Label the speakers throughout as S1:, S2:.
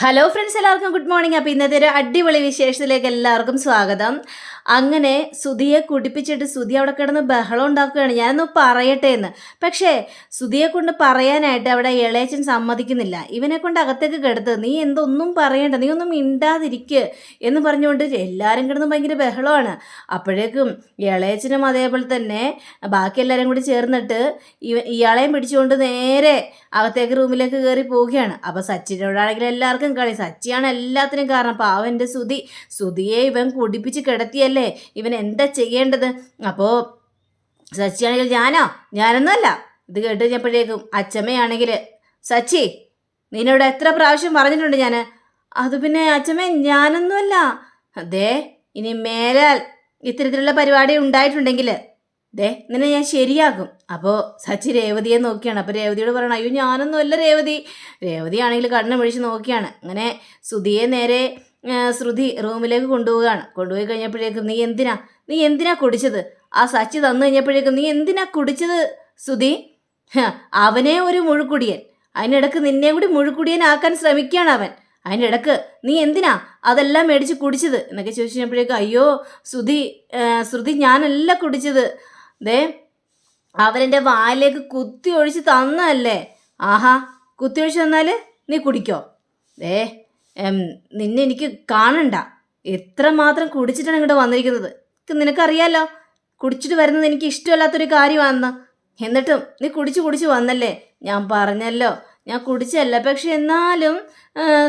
S1: Hello friends എല്ലാവർക്കും good morning അപ്പോൾ ഇന്നത്തെ ഒരു അടിപൊളി വിശേഷത്തിലേക്ക് എല്ലാവർക്കും സ്വാഗതം. അങ്ങനെ സുധിയെ കുടിപ്പിച്ചിട്ട് സുധി അവിടെ കിടന്ന് ബഹളം ഉണ്ടാക്കുകയാണ്. ഞാനൊന്ന് പറയട്ടെ എന്ന്. പക്ഷേ സുധിയെ കൊണ്ട് പറയാനായിട്ട് അവിടെ ഇളയച്ചൻ സമ്മതിക്കുന്നില്ല. ഇവനെ കൊണ്ട് അകത്തേക്ക് കിടത്ത് നീ എന്തൊന്നും പറയണ്ട നീ ഒന്നും മിണ്ടാതിരിക്ക് എന്ന് പറഞ്ഞുകൊണ്ട് എല്ലാവരും കിടന്ന് ഭയങ്കര ബഹളമാണ്. അപ്പോഴേക്കും ഇളയച്ചനും അതേപോലെ തന്നെ ബാക്കി എല്ലാവരും കൂടി ചേർന്നിട്ട് ഇവ ഇയാളെയും പിടിച്ചുകൊണ്ട് നേരെ അകത്തേക്ക് റൂമിലേക്ക് കയറി പോവുകയാണ്. അപ്പോൾ സച്ചിനോടാണെങ്കിൽ എല്ലാവർക്കും കളി. സച്ചിയാണ് എല്ലാത്തിനും കാരണം. പാവന്റെ സുതി സുതിയെ ഇവൻ കുടിപ്പിച്ച് കിടത്തിയല്ലേ? ഇവൻ എന്താ ചെയ്യേണ്ടത്? അപ്പോൾ സച്ചിയാണെങ്കിൽ ഞാനോ? ഞാനൊന്നുമല്ല. ഇത് കേട്ട് കഴിഞ്ഞപ്പോഴേക്കും അച്ചമ്മയാണെങ്കിൽ സച്ചി നിന്നോട് എത്ര പ്രാവശ്യം പറഞ്ഞിട്ടുണ്ട് ഞാൻ അത് പിന്നെ അച്ചമ്മ ഞാനൊന്നുമല്ല. അതെ ഇനി മേലാൽ ഇത്തരത്തിലുള്ള പരിപാടി ഉണ്ടായിട്ടുണ്ടെങ്കിൽ ദേ നിന്നെ ഞാൻ ശരിയാക്കും. അപ്പോൾ സച്ചി രേവതിയെ നോക്കിയാണ്. അപ്പോൾ രേവതിയോട് പറയണം അയ്യോ ഞാനൊന്നുമല്ല രേവതി. രേവതി ആണെങ്കിൽ കണ്ണ് പിടിച്ച് നോക്കിയാണ്. അങ്ങനെ ശ്രുതിയെ നേരെ ശ്രുതി റൂമിലേക്ക് കൊണ്ടുപോവുകയാണ്. കൊണ്ടുപോയി കഴിഞ്ഞപ്പോഴേക്കും നീ എന്തിനാ? നീ എന്തിനാ കുടിച്ചത്? ആ സച്ചി തന്നു കഴിഞ്ഞപ്പോഴേക്കും നീ എന്തിനാ കുടിച്ചത് ശ്രുതി? അവനെ ഒരു മുഴുക്കുടിയൻ അതിനിടക്ക് നിന്നെ കൂടി മുഴുക്കുടിയനാക്കാൻ ശ്രമിക്കുകയാണ് അവൻ. അതിന്റെ ഇടയ്ക്ക് നീ എന്തിനാ അതെല്ലാം മേടിച്ച് കുടിച്ചത്? എന്നൊക്കെ ചോദിച്ചപ്പോഴേക്കും അയ്യോ ശ്രുതി ശ്രുതി ഞാനല്ല കുടിച്ചത്. ദേ അവരെന്റെ വായിലേക്ക് കുത്തി ഒഴിച്ച് തന്നല്ലേ ആഹാ കുത്തി ഒഴിച്ച് തന്നാൽ നീ കുടിക്കോ. ദേ നിന്നെ എനിക്ക് കാണണ്ട. എത്ര മാത്രം കുടിച്ചിട്ടാണ് ഇങ്ങോട്ട് വന്നിരിക്കുന്നത്? നിനക്കറിയാലോ? കുടിച്ചിട്ട് വരുന്നത് എനിക്ക് ഇഷ്ടമല്ലാത്തൊരു കാര്യമാണെന്ന്. എന്നിട്ടും നീ കുടിച്ച് കുടിച്ച് വന്നല്ലേ? ഞാൻ പറഞ്ഞല്ലോ ഞാൻ കുടിച്ചല്ല പക്ഷെ എന്നാലും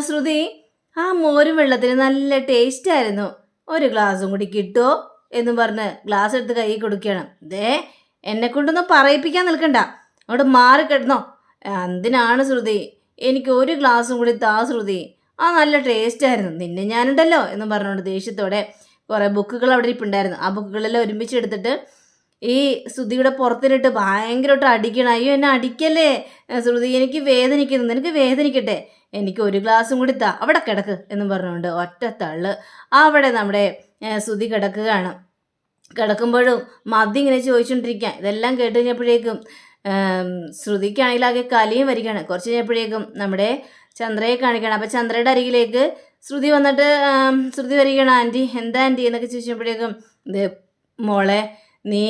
S1: ശ്രുതി ആ മോരും വെള്ളത്തിന് നല്ല ടേസ്റ്റായിരുന്നു ഒരു ഗ്ലാസും കൂടി കിട്ടുമോ എന്ന് പറഞ്ഞ് ഗ്ലാസ് എടുത്ത് കൈ കൊടുക്കുകയാണ്. ദേ എന്നെ കൊണ്ടൊന്നും പറയിപ്പിക്കാൻ നിൽക്കണ്ട. അവിടെ മാറി കിടന്നോ. എന്തിനാണ് ശ്രുതി? എനിക്ക് ഒരു ഗ്ലാസ്സും കൂടി താ ശ്രുതി. ആ നല്ല ടേസ്റ്റ് ആയിരുന്നു. നിന്നെ ഞാനുണ്ടല്ലോ എന്ന് പറഞ്ഞുകൊണ്ട് ദേഷ്യത്തോടെ കുറേ ബുക്കുകൾ അവിടെ ഇരിപ്പുണ്ടായിരുന്നു. ആ ബുക്കുകളെല്ലാം ഒരുമിച്ച് എടുത്തിട്ട് ഈ ശ്രുതിയുടെ പുറത്തിനിട്ട് ഭയങ്കരമായിട്ട് അടിക്കണം. അയ്യോ എന്നെ അടിക്കല്ലേ? ശ്രുതി എനിക്ക് വേദനിക്കുന്നു. നിനക്ക് വേദനിക്കട്ടെ. എനിക്ക് ഒരു ഗ്ലാസും കൂടി താ. അവിടെ കിടക്ക് എന്ന് പറഞ്ഞുകൊണ്ട് ഒറ്റ അവിടെ നമ്മുടെ ശ്രുതി കിടക്കുകയാണ്. കിടക്കുമ്പോഴും മതി ഇങ്ങനെ ചോദിച്ചുകൊണ്ടിരിക്കുക ഇതെല്ലാം കേട്ട് കഴിഞ്ഞപ്പോഴേക്കും ശ്രുതിക്കാണെങ്കിൽ ആകെ കലിയും വരികയാണ്. കുറച്ച് കഴിഞ്ഞപ്പോഴേക്കും നമ്മുടെ ചന്ദ്രയെ കാണിക്കണം. അപ്പോൾ ചന്ദ്രയുടെ അരികിലേക്ക് ശ്രുതി വന്നിട്ട് ശ്രുതി വരികയാണ്. ആന്റി എന്താ ആന്റി എന്നൊക്കെ ചോദിച്ചപ്പോഴേക്കും ഇത് മോളെ നീ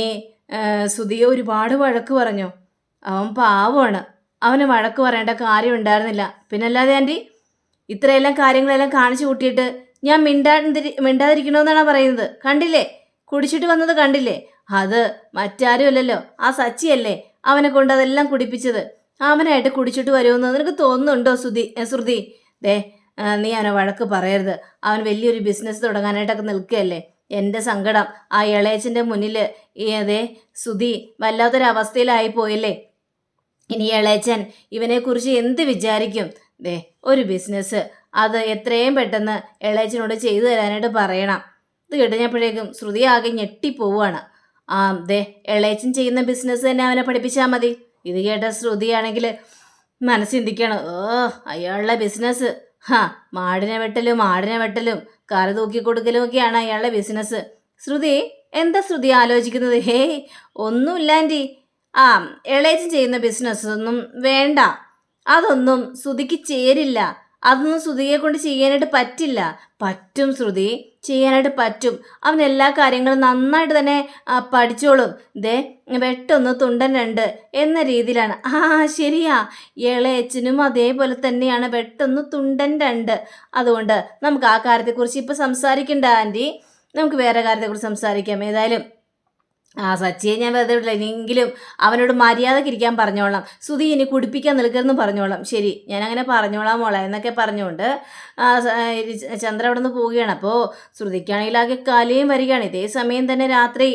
S1: ശ്രുതിയെ ഒരുപാട് വഴക്ക് പറഞ്ഞു. അവൻ പാവമാണ്. അവന് വഴക്ക് പറയേണ്ട കാര്യം ഉണ്ടായിരുന്നില്ല. പിന്നല്ലാതെ ആന്റി ഇത്രയെല്ലാം കാര്യങ്ങളെല്ലാം കാണിച്ചു കൂട്ടിയിട്ട് ഞാൻ മിണ്ടാതിരി മിണ്ടാതിരിക്കണമെന്നാണ് പറയുന്നത്? കണ്ടില്ലേ? കുടിച്ചിട്ട് വന്നത് കണ്ടില്ലേ? അത് മറ്റാരും അല്ലല്ലോ ആ സച്ചിയല്ലേ അവനെ കൊണ്ട് അതെല്ലാം കുടിപ്പിച്ചത്. അവനായിട്ട് കുടിച്ചിട്ട് വരുമെന്ന് നിനക്ക് തോന്നുന്നുണ്ടോ ഏ, ശ്രുതി? ദേ നീ അവനെ വഴക്ക് പറയരുത്. അവൻ വലിയൊരു ബിസിനസ് തുടങ്ങാനായിട്ടൊക്കെ നിൽക്കുകയല്ലേ? എന്റെ സങ്കടം ആ ഇളയച്ചന്റെ മുന്നിൽ അതെ സുധി വല്ലാത്തൊരവസ്ഥയിലായി പോയല്ലേ? ഇനി ഇളയച്ചൻ ഇവനെക്കുറിച്ച് എന്ത് വിചാരിക്കും? ദേ ഒരു ബിസിനസ് അത് എത്രയും പെട്ടെന്ന് ഇളയച്ചനോട് ചെയ്തു തരാനായിട്ട് പറയണം. ഇത് കിട്ടഞ്ഞപ്പോഴേക്കും ശ്രുതി ആകെ ഞെട്ടിപ്പോവാണ് ആ ദേ ഇളയച്ചൻ ചെയ്യുന്ന ബിസിനസ് തന്നെ അവനെ പഠിപ്പിച്ചാൽ മതി. ഇത് കേട്ട ശ്രുതിയാണെങ്കിൽ മനസ്സിന്തിക്കണം. ഓ അയാളുടെ ബിസിനസ് ഹാ മാടിനെ വെട്ടലും ആടിനെ വെട്ടലും കറി തൂക്കി കൊടുക്കലും ഒക്കെയാണ് അയാളുടെ ബിസിനസ് ശ്രുതി എന്താ ശ്രുതി ആലോചിക്കുന്നത്? ഹേയ് ഒന്നുമില്ല ആന്റി. ആ ഇളയച്ചൻ ചെയ്യുന്ന ബിസിനസ് ഒന്നും വേണ്ട. അതൊന്നും ശ്രുതിക്ക് ചേരില്ല. അതൊന്നും ശ്രുതിയെ കൊണ്ട് ചെയ്യാനായിട്ട് പറ്റില്ല. പറ്റും ശ്രുതി. ചെയ്യാനായിട്ട് പറ്റും. അവൻ എല്ലാ കാര്യങ്ങളും നന്നായിട്ട് തന്നെ പഠിച്ചോളും. ദേ വെട്ടൊന്ന് തുണ്ടൻ രണ്ട് എന്ന രീതിയിലാണ്. ആ ശരിയാ. ഇളയച്ചനും അതേപോലെ തന്നെയാണ്. വെട്ടൊന്ന് തുണ്ടൻ രണ്ട്. അതുകൊണ്ട് നമുക്ക് ആ കാര്യത്തെക്കുറിച്ച് ഇപ്പോൾ സംസാരിക്കണ്ട ആന്റി നമുക്ക് വേറെ കാര്യത്തെക്കുറിച്ച് സംസാരിക്കാം. ഏതായാലും ആ സച്ചിയെ ഞാൻ വെറുതെ വിടില്ല. ഇനിയെങ്കിലും അവനോട് മര്യാദയ്ക്ക് ഇരിക്കാൻ പറഞ്ഞോളാം. സുധി ഇനി കുടിപ്പിക്കാൻ നിൽക്കരുതെന്ന് പറഞ്ഞോളാം. ശരി ഞാൻ അങ്ങനെ പറഞ്ഞോളാം മോളെ എന്നൊക്കെ പറഞ്ഞുകൊണ്ട് ചന്ദ്ര അവിടെ നിന്ന് പോവുകയാണ്. അപ്പോൾ ശ്രുതിക്കാണെങ്കിൽ ആകെ കലയും വരികയാണ്. ഇതേ സമയം തന്നെ രാത്രി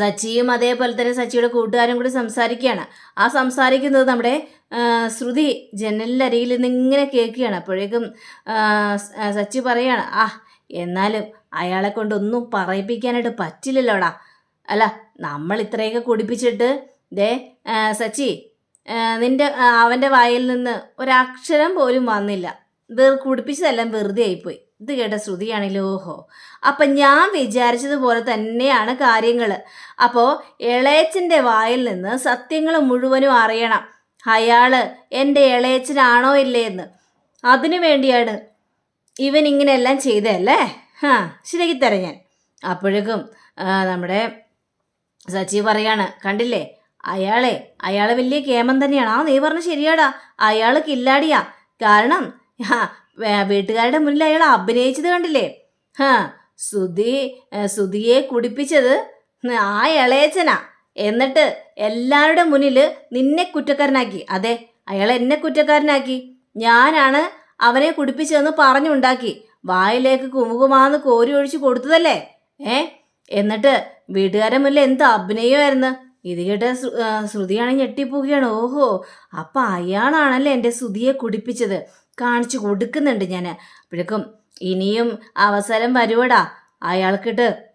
S1: സച്ചിയും അതേപോലെ തന്നെ സച്ചിയുടെ കൂട്ടുകാരും കൂടി സംസാരിക്കുകയാണ്. ആ സംസാരിക്കുന്നത് നമ്മുടെ ശ്രുതി ജനലിന്റെ അരികിൽ നിന്ന് ഇങ്ങനെ കേൾക്കുകയാണ്. അപ്പോഴേക്കും സച്ചി പറയാണ് ആ എന്നാലും അയാളെ കൊണ്ടൊന്നും പറയിപ്പിക്കാനായിട്ട് പറ്റില്ലല്ലോടാ. അല്ല നമ്മൾ ഇത്രയൊക്കെ കുടിപ്പിച്ചിട്ട് ദേ സച്ചി നിന്റെ അവന്റെ വായിൽ നിന്ന് ഒരക്ഷരം പോലും വന്നില്ല. വെറു കുടിപ്പിച്ചതെല്ലാം വെറുതെ ആയിപ്പോയി. ഇത് കേട്ട ശ്രുതിയാണെങ്കിലും ഓഹോ അപ്പം ഞാൻ വിചാരിച്ചതുപോലെ തന്നെയാണ് കാര്യങ്ങൾ അപ്പോൾ ഇളയച്ചന്റെ വായിൽ നിന്ന് സത്യങ്ങൾ മുഴുവനും അറിയണം. അയാൾ എന്റെ ഇളയച്ചനാണോ ഇല്ലേന്ന്. അതിനു വേണ്ടിയാണ് ഇവൻ ഇങ്ങനെയെല്ലാം ചെയ്തല്ലേ ഹാ ശരിയാക്കി തരാം ഞാൻ. അപ്പോഴേക്കും നമ്മുടെ സച്ചി പറയാണ് കണ്ടില്ലേ? അയാളെ അയാൾ വലിയ കേമൻ തന്നെയാണ്. ആ നീ പറഞ്ഞ ശരിയാടാ. അയാൾ കില്ലാടിയാ. കാരണം വീട്ടുകാരുടെ മുന്നിൽ അയാൾ അഭിനയിച്ചത് കണ്ടില്ലേ? ഹാ സുധി സുധിയെ കുടിപ്പിച്ചത് ആ ഇളയച്ചനാ എന്നിട്ട് എല്ലാവരുടെ മുന്നിൽ നിന്നെ കുറ്റക്കാരനാക്കി. അതെ അയാൾ എന്നെ കുറ്റക്കാരനാക്കി. ഞാനാണ് അവനെ കുടിപ്പിച്ചതെന്ന് പറഞ്ഞുണ്ടാക്കി. വായിലേക്ക് കുമുകുമാന്ന് കോരി ഒഴിച്ചു കൊടുത്തതല്ലേ? ഏ? എന്നിട്ട് വീട്ടുകാരെ മുന്നിൽ എന്ത് അഭിനയമായിരുന്നു. ഇത് കേട്ട ശ്രുതിയാണ് ഞെട്ടിപ്പോവുകയാണ്. ഓഹോ അപ്പം അയാളാണല്ലേ എന്റെ ശ്രുതിയെ കുടിപ്പിച്ചത്. കാണിച്ചു കൊടുക്കുന്നുണ്ട് ഞാൻ അപ്പോഴേക്കും ഇനിയും അവസരം വരുവടാ. അയാൾക്കിട്ട്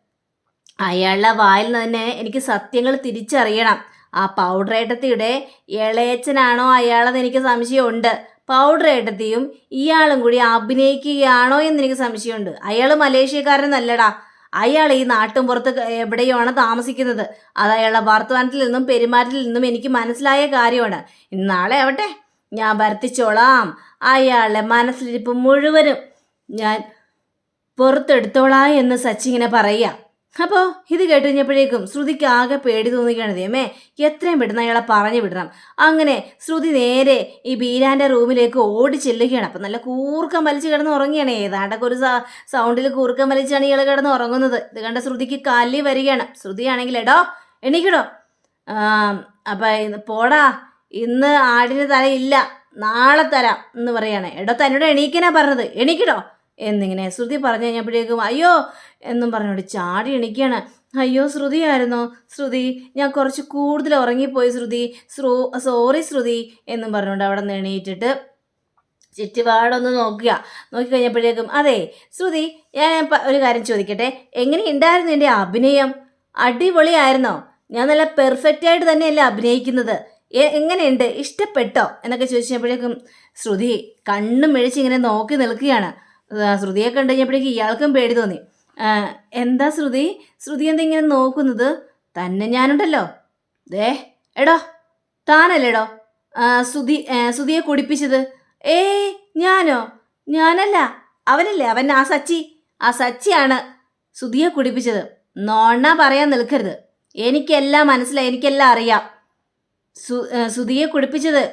S1: അയാളുടെ വായിൽ നിന്ന് തന്നെ എനിക്ക് സത്യങ്ങൾ തിരിച്ചറിയണം. ആ പൗഡർ ഏട്ടത്തിയുടെ ഇളയച്ചനാണോ അയാളെന്ന് എനിക്ക് സംശയമുണ്ട്. പൗഡർ ഏട്ടത്തിയും ഇയാളും കൂടി അഭിനയിക്കുകയാണോ എന്ന് എനിക്ക് സംശയമുണ്ട്. അയാൾ മലേഷ്യക്കാരനല്ലടാ അയാൾ ഈ നാട്ടും പുറത്ത് എവിടെയുമാണ് താമസിക്കുന്നത്? അത് അയാളുടെ വർത്തമാനത്തിൽ നിന്നും പെരുമാറ്റത്തിൽ നിന്നും എനിക്ക് മനസ്സിലായ കാര്യമാണ്. നാളെ ആവട്ടെ. ഞാൻ വരുത്തിച്ചോളാം. അയാളുടെ മനസ്സിലിരിപ്പ് മുഴുവനും ഞാൻ പുറത്തെടുത്തോളാം എന്ന് സച്ചിങ്ങനെ പറയുക. അപ്പോൾ ഇത് കേട്ട് കഴിഞ്ഞപ്പോഴേക്കും ശ്രുതിക്ക് ആകെ പേടി തോന്നുകയാണ് ദൈവമേ എത്രയും പെട്ടെന്ന് അയാളെ പറഞ്ഞു വിടണം. അങ്ങനെ ശ്രുതി നേരെ ഈ ബീരാന്റെ റൂമിലേക്ക് ഓടി ചെല്ലുകയാണ്. അപ്പം നല്ല കൂർക്കം വലിച്ച് കിടന്ന് ഉറങ്ങുകയാണ്. ഏതാണ്ടൊക്കെ ഒരു സൗണ്ടിൽ കൂർക്കം വലിച്ചാണ് ഇയാൾ കിടന്ന് ഉറങ്ങുന്നത്. ഇത് കണ്ട ശ്രുതിക്ക് കല്ലി വരികയാണ്. ശ്രുതിയാണെങ്കിൽ എടോ എണീക്കടോ. അപ്പം പോടാ ഇന്ന് ആടിന് ഇല്ല നാളെ തരാം എന്ന് പറയാണ്. എടോ തന്നോട് എണീക്കനാ പറഞ്ഞത്. എണീക്കടോ. എന്നിങ്ങനെ ശ്രുതി പറഞ്ഞു കഴിഞ്ഞപ്പോഴേക്കും അയ്യോ എന്നും പറഞ്ഞോട് ചാടി എണീക്കുകയാണ്. അയ്യോ ശ്രുതിയായിരുന്നോ. ശ്രുതി ഞാൻ കുറച്ച് കൂടുതൽ ഉറങ്ങിപ്പോയി ശ്രുതി. ശ്രൂ സോറി ശ്രുതി എന്നും പറഞ്ഞുകൊണ്ട് അവിടെ നിന്ന് എണീറ്റിട്ട് ചുറ്റുപാടൊന്ന് നോക്കുക. നോക്കിക്കഴിഞ്ഞപ്പോഴേക്കും അതെ ശ്രുതി ഞാൻ ഒരു കാര്യം ചോദിക്കട്ടെ. എങ്ങനെ ഉണ്ടായിരുന്നു എന്റെ അഭിനയം? അടിപൊളിയായിരുന്നോ? ഞാൻ നല്ല പെർഫെക്റ്റ് ആയിട്ട് തന്നെയല്ലേ അഭിനയിക്കുന്നത്. എങ്ങനെയുണ്ട്? ഇഷ്ടപ്പെട്ടോ? എന്നൊക്കെ ചോദിച്ചപ്പോഴേക്കും ശ്രുതി കണ്ണും മെഴിച്ച് ഇങ്ങനെ നോക്കി നിൽക്കുകയാണ്. ശ്രുതിയെ കണ്ടു കഴിഞ്ഞപ്പോഴേക്കും ഇയാൾക്കും പേടി തോന്നി. എന്താ ശ്രുതി? ശ്രുതി എന്തിങ്ങനെ നോക്കുന്നത്? തന്നെ ഞാനുണ്ടല്ലോ. ദേ എടോ താനല്ലേടോ ഏ, ശ്രുതിയെ കുടിപ്പിച്ചത്. ഏ ഞാനോ? ഞാനല്ല അവനല്ലേ അവൻ ആ സച്ചി. ആ സച്ചിയാണ് ശ്രുതിയെ കുടിപ്പിച്ചത്. നോണ പറയാൻ നിൽക്കരുത്. എനിക്കെല്ലാം മനസ്സിലായി എനിക്കെല്ലാം അറിയാം. സു ശ്രുതിയെ കുടിപ്പിച്ചത്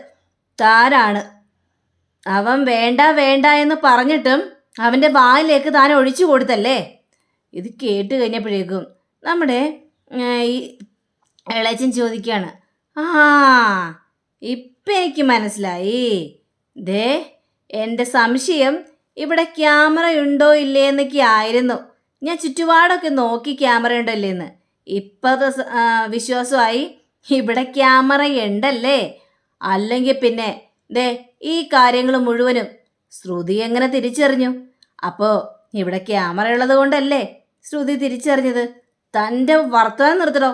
S1: താരാണ് അവൻ വേണ്ട വേണ്ട എന്ന് പറഞ്ഞിട്ടും അവന്റെ വായിലേക്ക് താൻ ഒഴിച്ചു കൊടുത്തല്ലേ? ഇത് കേട്ട് കഴിഞ്ഞപ്പോഴേക്കും നമ്മുടെ ഈ ഇളയച്ചൻ ചോദിക്കുകയാണ്. ആ ഇപ്പം എനിക്ക് മനസ്സിലായി. ദേ എന്റെ സംശയം ഇവിടെ ക്യാമറ ഉണ്ടോ ഇല്ലേ എന്നൊക്കെ ആയിരുന്നു. ഞാൻ ചുറ്റുപാടൊക്കെ നോക്കി ക്യാമറ ഉണ്ടല്ലേന്ന്. ഇപ്പോഴത്തെ സ- വിശ്വാസമായി ഇവിടെ ക്യാമറ ഉണ്ടല്ലേ? അല്ലെങ്കിൽ പിന്നെ ദേ ഈ കാര്യങ്ങൾ മുഴുവനും ശ്രുതി എങ്ങനെ തിരിച്ചറിഞ്ഞു? അപ്പോൾ ഇവിടെ ക്യാമറ ഉള്ളത് കൊണ്ടല്ലേ ശ്രുതി തിരിച്ചറിഞ്ഞത്? തന്റെ വർത്തമാനം നിർത്തടോ.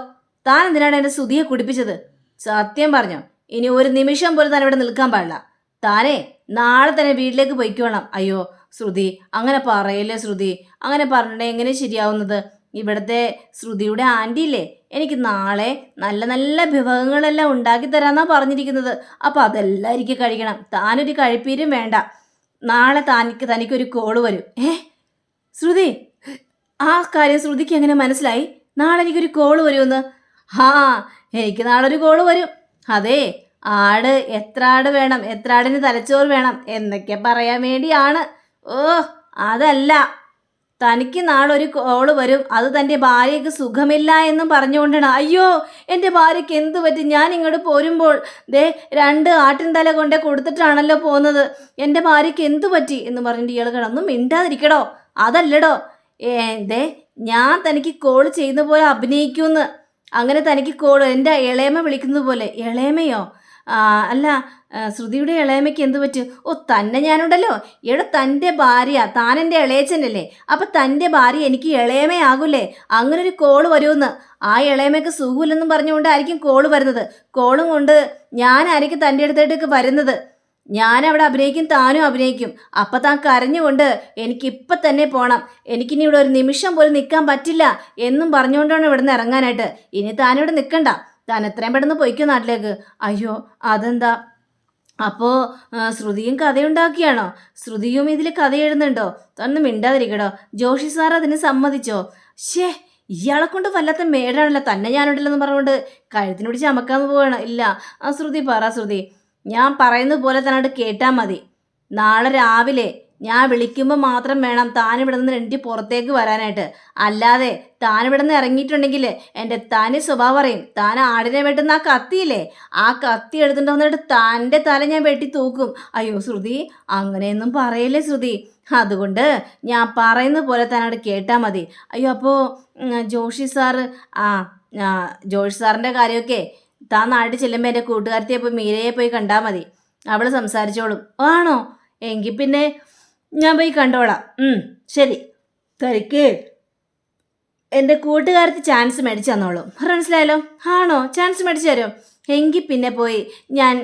S1: താൻ എന്തിനാണ് എന്റെ ശ്രുതിയെ കുടിപ്പിച്ചത്? സത്യം പറഞ്ഞോ ഇനി ഒരു നിമിഷം പോലും താൻ ഇവിടെ നിൽക്കാൻ പാടില്ല. താനേ നാളെ തന്നെ വീട്ടിലേക്ക് പോയിക്കോണം അയ്യോ ശ്രുതി അങ്ങനെ പറയല്ലേ ശ്രുതി? അങ്ങനെ പറഞ്ഞിട്ട് എങ്ങനെ ശരിയാവുന്നത്? ഇവിടുത്തെ ശ്രുതിയുടെ ആന്റിയില്ലേ എനിക്ക് നാളെ നല്ല നല്ല വിഭവങ്ങളെല്ലാം ഉണ്ടാക്കി തരാമെന്നാണ് പറഞ്ഞിരിക്കുന്നത്. അപ്പോൾ അതെല്ലാം എനിക്ക് കഴിക്കണം. താനൊരു കഴിപ്പീരും വേണ്ട. നാളെ തനിക്ക് തനിക്കൊരു കോൾ വരും. ഏ? ശ്രുതി ആ കാര്യം ശ്രുതിക്ക് എങ്ങനെ മനസ്സിലായി? നാളെ എനിക്കൊരു കോൾ വരുമെന്ന്. ആ എനിക്ക് നാളെ ഒരു കോൾ വരും. അതെ ആട് എത്ര ആട് വേണം എത്ര ആടിന് തലച്ചോറ് വേണം എന്നൊക്കെ പറയാൻ വേണ്ടിയാണ്. ഓ അതല്ല. തനിക്ക് നാളെ ഒരു കോൾ വരും. അത് തന്റെ ഭാര്യയ്ക്ക് സുഖമില്ല എന്നും പറഞ്ഞുകൊണ്ടാണ്. അയ്യോ എന്റെ ഭാര്യയ്ക്ക് എന്ത് പറ്റി? ഞാൻ ഇങ്ങോട്ട് പോരുമ്പോൾ ദേ രണ്ട് ആട്ടിൻ തല കൊണ്ടേ കൊടുത്തിട്ടാണല്ലോ പോകുന്നത് എന്റെ ഭാര്യയ്ക്ക് എന്തു പറ്റി? എന്ന് പറഞ്ഞിട്ട് ഇയാൾ കിടന്നും. മിണ്ടാതിരിക്കടോ. അതല്ലടോ. ഏ ദേ ഞാൻ തനിക്ക് കോൾ ചെയ്യുന്ന പോലെ അഭിനയിക്കുമെന്ന് അങ്ങനെ തനിക്ക് കോൾ എന്റെ ഇളയമ്മ വിളിക്കുന്നത് പോലെ. ഇളയമ്മയോ? അല്ല ശ്രുതിയുടെ ഇളയമയ്ക്ക് എന്ത് പറ്റും? ഓ തന്നെ ഞാനുണ്ടല്ലോ. എടോ തന്റെ ഭാര്യ താൻ എന്റെ ഇളയച്ചനല്ലേ അപ്പം തന്റെ ഭാര്യ എനിക്ക് ഇളയമയാകൂലേ അങ്ങനെ ഒരു കോൾ വരുമെന്ന്. ആ ഇളയമയ്ക്ക് സുഖമില്ലെന്നും പറഞ്ഞുകൊണ്ടായിരിക്കും കോൾ വരുന്നത്. കോളും കൊണ്ട് ഞാനായിരിക്കും തന്റെ അടുത്തേക്ക് വരുന്നത്. ഞാൻ അഭിനയിക്കും താനും അഭിനയിക്കും. അപ്പം താൻ കരഞ്ഞുകൊണ്ട് എനിക്കിപ്പം തന്നെ പോകണം എനിക്കിനി ഇവിടെ ഒരു നിമിഷം പോലും നിൽക്കാൻ പറ്റില്ല എന്നും പറഞ്ഞുകൊണ്ടാണ് ഇവിടുന്ന് ഇറങ്ങാനായിട്ട്. ഇനി താനിവിടെ നിൽക്കണ്ട. താൻ എത്രയും പെട്ടെന്ന് പൊയ്ക്കോ നാട്ടിലേക്ക്. അയ്യോ അതെന്താ? അപ്പോൾ ശ്രുതിയും കഥയുണ്ടാക്കിയാണോ? ശ്രുതിയും ഇതിൽ കഥ എഴുതുന്നുണ്ടോ തന്നെ മിണ്ടാതിരിക്കടോ. ജോഷി സാർ അതിന് സമ്മതിച്ചോ? ഷേ ഇയാളെ കൊണ്ട് വല്ലാത്ത മേടാണല്ലോ. തന്നെ ഞാനുണ്ടല്ലെന്ന് പറഞ്ഞുകൊണ്ട് കഴുത്തിനോട് പിടിച്ച് അമക്കാന്ന് പോവാണ്. ഇല്ല ആ ശ്രുതി പറ ശ്രുതി. ഞാൻ പറയുന്നത് പോലെ തന്നെ കേട്ടാൽ മതി. നാളെ രാവിലെ ഞാൻ വിളിക്കുമ്പോൾ മാത്രം വേണം താൻ ഇവിടെ നിന്ന് എനിക്ക് പുറത്തേക്ക് വരാനായിട്ട്. അല്ലാതെ താൻ ഇവിടെ നിന്ന് ഇറങ്ങിയിട്ടുണ്ടെങ്കിൽ എന്റെ തനി സ്വഭാവം അറിയും. താൻ ആടിനെ വെട്ടുന്ന ആ കത്തിയില്ലേ? ആ കത്തി എടുത്തിട്ട് വന്നിട്ട് തന്റെ തല ഞാൻ വെട്ടി തൂക്കും. അയ്യോ ശ്രുതി അങ്ങനെയൊന്നും പറയല്ലേ ശ്രുതി. അതുകൊണ്ട് ഞാൻ പറയുന്ന പോലെ തന്നെ കേട്ടാൽ മതി. അയ്യോ അപ്പോൾ ജോഷി സാറ് ആ ആ, ജോഷി സാറിന്റെ കാര്യമൊക്കെ താൻ നാട്ടിൽ ചെല്ലുമ്പോൾ എന്റെ കൂട്ടുകാരത്തെ പോയി മീരയെ പോയി കണ്ടാൽ മതി. അവൾ സംസാരിച്ചോളും. ആണോ? എങ്കിൽ പിന്നെ ഞാൻ പോയി കണ്ടോളാം. ശരി. തനിക്ക് എന്റെ കൂട്ടുകാർക്ക് ചാൻസ് മേടിച്ചു തന്നോളൂ. മനസ്സിലായല്ലോ? ആണോ? ചാൻസ് മേടിച്ചു തരും എങ്കിൽ പിന്നെ പോയി ഞാൻ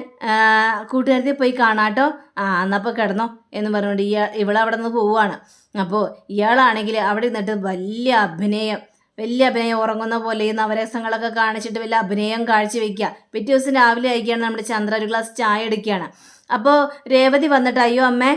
S1: കൂട്ടുകാരത്തിൽ പോയി കാണാട്ടോ. ആ എന്നപ്പോൾ കിടന്നോ എന്ന് പറഞ്ഞുകൊണ്ട് ഇയാൾ ഇവളവിടെ നിന്ന് പോവുകയാണ് അപ്പോൾ ഇയാളാണെങ്കിൽ അവിടെ നിന്നിട്ട് വലിയ അഭിനയം വലിയ അഭിനയം ഉറങ്ങുന്ന പോലെ ഈ നവരസങ്ങളൊക്കെ കാണിച്ചിട്ട് വലിയ അഭിനയം കാഴ്ചവെക്കുക പിറ്റേ ദിവസം രാവിലെ ആയിക്കാണ് നമ്മുടെ ചന്ദ്ര ഒരു ഗ്ലാസ് ചായ എടുക്കുകയാണ്. അപ്പോൾ രേവതി വന്നിട്ട് അയ്യോ അമ്മേ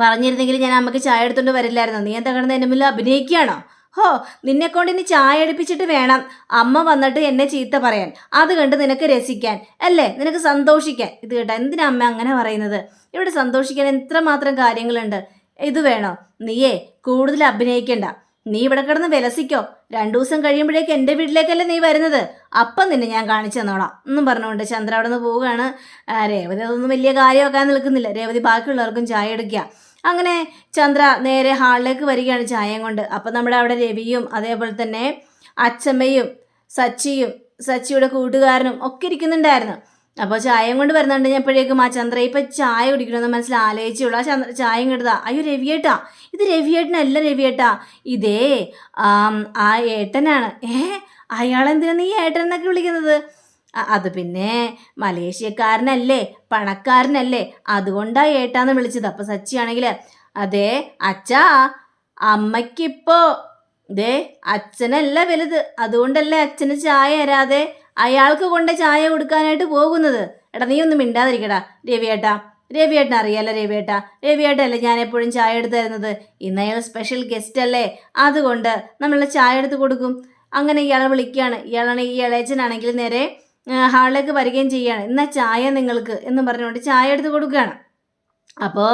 S1: പറഞ്ഞിരുന്നെങ്കിൽ ഞാൻ അമ്മയ്ക്ക് ചായ എടുത്തുകൊണ്ട് വരില്ലായിരുന്നു. നീ എന്താ കിടന്ന് എന്റെ മുന്നിൽ അഭിനയിക്കുകയാണോ? ഹോ നിന്നെ കൊണ്ട് ഇനി ചായ അടുപ്പിച്ചിട്ട് വേണം അമ്മ വന്നിട്ട് എന്നെ ചീത്ത പറയാൻ. അത് കണ്ട് നിനക്ക് രസിക്കാൻ അല്ലേ? നിനക്ക് സന്തോഷിക്കാൻ. ഇത് കേട്ടോ എന്തിനാ അമ്മ അങ്ങനെ പറയുന്നത്? ഇവിടെ സന്തോഷിക്കാൻ എത്രമാത്രം കാര്യങ്ങളുണ്ട്. ഇത് വേണോ? നീയേ കൂടുതൽ അഭിനയിക്കണ്ട. നീ ഇവിടെ കിടന്ന് വിലസിക്കോ. രണ്ടു ദിവസം കഴിയുമ്പോഴേക്ക് എന്റെ വീട്ടിലേക്കല്ലേ നീ വരുന്നത്. അപ്പം നിന്നെ ഞാൻ കാണിച്ചു തന്നോളാം എന്നും പറഞ്ഞുകൊണ്ട് ചന്ദ്ര അവിടെ നിന്ന് പോവുകയാണ് രേവതി അതൊന്നും വലിയ കാര്യമൊക്കെ നിൽക്കുന്നില്ല. രേവതി ബാക്കിയുള്ളവർക്കും ചായ എടുക്കുക. അങ്ങനെ ചന്ദ്ര നേരെ ഹാളിലേക്ക് വരികയാണ് ചായയും കൊണ്ട്. അപ്പം നമ്മുടെ അവിടെ രവിയും അതേപോലെ തന്നെ അച്ചമ്മയും സച്ചിയും സച്ചിയുടെ കൂട്ടുകാരനും ഒക്കെ ഇരിക്കുന്നുണ്ടായിരുന്നു. അപ്പോൾ ചായയും കൊണ്ട് വരുന്നുണ്ട് ഞാൻ എപ്പോഴേക്കും ആ ചന്ദ്ര ഇപ്പം ചായ കുടിക്കണമെന്ന് മനസ്സിൽ ആലോചിച്ചുള്ളൂ. ആ ചന്ദ്ര ചായയും കെടുതാ അയ്യോ രവിയേട്ടാ ഇത് രവിയേട്ടനല്ല രവിയേട്ടാ ഇതേ ആം, ആ ഏട്ടനാണ്. ഏ അയാളെന്തിനാ നീ ഏട്ടൻ എന്നൊക്കെ വിളിക്കുന്നത്? അത് പിന്നെ മലേഷ്യക്കാരനല്ലേ പണക്കാരനല്ലേ അതുകൊണ്ടാ ഏട്ടാന്ന് വിളിച്ചത്. അപ്പൊ സച്ചിയാണെങ്കിൽ അതെ അച്ഛാ അമ്മയ്ക്കിപ്പോ ദേ അച്ഛനല്ല വലുത് അതുകൊണ്ടല്ലേ അച്ഛന് ചായ തരാതെ അയാൾക്ക് കൊണ്ട് ചായ കൊടുക്കാനായിട്ട് പോകുന്നത്. എടാ നീ ഒന്നും മിണ്ടാതിരിക്കടാ രവിയേട്ടാ. രവിയേട്ടൻ അറിയാലോ രവിയേട്ടാ. രവിയേട്ടല്ലേ ഞാൻ എപ്പോഴും ചായ എടുത്ത് തരുന്നത്? ഇന്ന് അയാൾ സ്പെഷ്യൽ ഗസ്റ്റ് അല്ലേ? അതുകൊണ്ട് നമ്മൾ ചായ എടുത്ത് കൊടുക്കും. അങ്ങനെ ഇയാളെ വിളിക്കുകയാണ്. ഇയാളാണെങ്കിൽ ഈ ഇളയച്ചനാണെങ്കിൽ നേരെ ഹാളിലേക്ക് വരികയും ചെയ്യുകയാണ്. എന്നാൽ ചായ നിങ്ങൾക്ക് എന്നും പറഞ്ഞുകൊണ്ട് ചായ എടുത്ത് കൊടുക്കുകയാണ്. അപ്പോൾ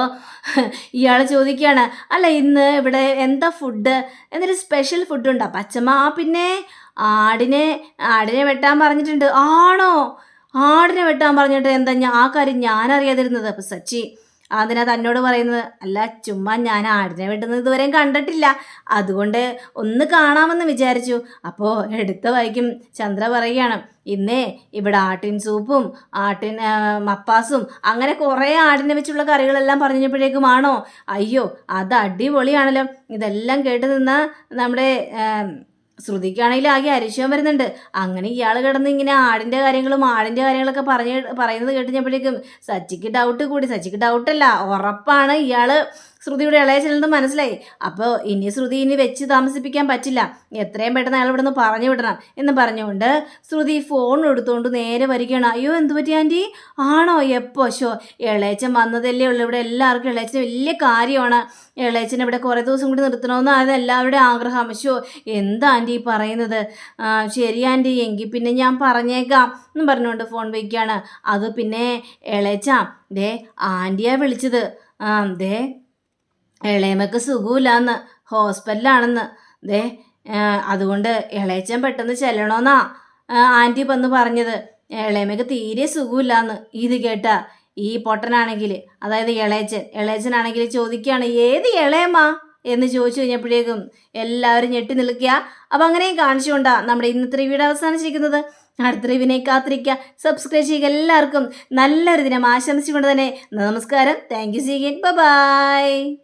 S1: ഇയാൾ ചോദിക്കുകയാണ് അല്ല ഇന്ന് ഇവിടെ എന്താ ഫുഡ് എന്തൊരു സ്പെഷ്യൽ ഫുഡ് ഉണ്ടോ? പച്ചമ്മ ആ പിന്നെ ആടിനെ ആടിനെ വെട്ടാൻ പറഞ്ഞിട്ടുണ്ട്. ആണോ? ആടിനെ വെട്ടാൻ പറഞ്ഞിട്ട് എന്താ ഞാൻ ആ കാര്യം ഞാൻ അറിയാതിരുന്നത് അപ്പം സച്ചി അതിനാ തന്നോട് പറയുന്നത്. അല്ല ചുമ്മാ ഞാൻ ആടിനെ വെട്ടുന്നത് ഇതുവരെയും കണ്ടിട്ടില്ല. അതുകൊണ്ട് ഒന്ന് കാണാമെന്ന് വിചാരിച്ചു. അപ്പോൾ എടുത്ത വൈക്കും ചന്ദ്ര പറയുകയാണ് ഇന്നേ ഇവിടെ ആട്ടിൻ സൂപ്പും ആട്ടിൻ മപ്പാസും അങ്ങനെ കുറേ ആടിനെ വെച്ചുള്ള കറികളെല്ലാം പറഞ്ഞപ്പോഴേക്കും ആണോ അയ്യോ അത് അടിപൊളിയാണല്ലോ. ഇതെല്ലാം കേട്ട് നിന്ന നമ്മുടെ ശ്രുതിക്കാണെങ്കിൽ ആകെ അരിശം വരുന്നുണ്ട്. അങ്ങനെ ഇയാൾ കിടന്ന് ഇങ്ങനെ ആടിന്റെ കാര്യങ്ങളും ആടിന്റെ കാര്യങ്ങളൊക്കെ പറഞ്ഞ് പറയുന്നത് കേട്ടുകഴിഞ്ഞപ്പോഴേക്കും സച്ചിക്ക് ഡൗട്ട് കൂടി. സച്ചിക്ക് ഡൗട്ടല്ല ഉറപ്പാണ് ഇയാൾ ശ്രുതിയുടെ ഇളയച്ചനെന്ന് മനസ്സിലായി. അപ്പോൾ ഇനി ശ്രുതി ഇനി വെച്ച് താമസിപ്പിക്കാൻ പറ്റില്ല. എത്രയും പെട്ടെന്ന് അയാൾ ഇവിടുന്ന് പറഞ്ഞു വിടണം എന്ന് പറഞ്ഞുകൊണ്ട് ശ്രുതി ഫോൺ എടുത്തുകൊണ്ട് നേരെ വരികയാണ്. അയ്യോ എന്ത് പറ്റി ആന്റി ആണോ? എപ്പോ? ഷോ ഇളയച്ചൻ വന്നതല്ലേ ഉള്ളൂ. ഇവിടെ എല്ലാവർക്കും ഇളയച്ചന് വലിയ കാര്യമാണ്. ഇളയച്ചൻ ഇവിടെ കുറേ ദിവസം കൂടി നിർത്തണമെന്ന് അത് എല്ലാവരുടെയും ആഗ്രഹം. ഷോ എന്താ ആന്റി പറയുന്നത്? ശരി ആന്റി എങ്കിൽ പിന്നെ ഞാൻ പറഞ്ഞേക്കാം എന്ന് പറഞ്ഞുകൊണ്ട് ഫോൺ വയ്ക്കുകയാണ് അത് പിന്നെ ഇളയച്ച ദേ ആന്റിയാ വിളിച്ചത്. ദേ ഇളയമക്ക് സുഖമില്ലാന്ന് ഹോസ്പിറ്റലാണെന്ന്. ദേ അതുകൊണ്ട് ഇളയച്ചൻ പെട്ടെന്ന് ചെല്ലണമെന്നാ ആന്റി വന്ന് പറഞ്ഞത്. ഇളയമക്ക് തീരെ സുഖമില്ലാന്ന് ഇത് കേട്ട. ഈ പൊട്ടനാണെങ്കിൽ അതായത് ഇളയച്ചൻ ഇളയച്ചനാണെങ്കിൽ ചോദിക്കുകയാണ് ഏത് ഇളയമ്മ എന്ന് ചോദിച്ചു കഴിഞ്ഞപ്പോഴേക്കും എല്ലാവരും ഞെട്ടി നിൽക്കുക. അപ്പം അങ്ങനെയും കാണിച്ചുകൊണ്ടാ നമ്മുടെ ഇന്നത്തെ റിവ്യൂടെ അവസാനിച്ചിരിക്കുന്നത്. അടുത്ത റിവിനെ കാത്തിരിക്കുക. സബ്സ്ക്രൈബ് ചെയ്യുക എല്ലാവർക്കും നല്ലൊരു ദിനം ആശംസിച്ചുകൊണ്ട് തന്നെ നമസ്കാരം. Thank you സീഗൻ by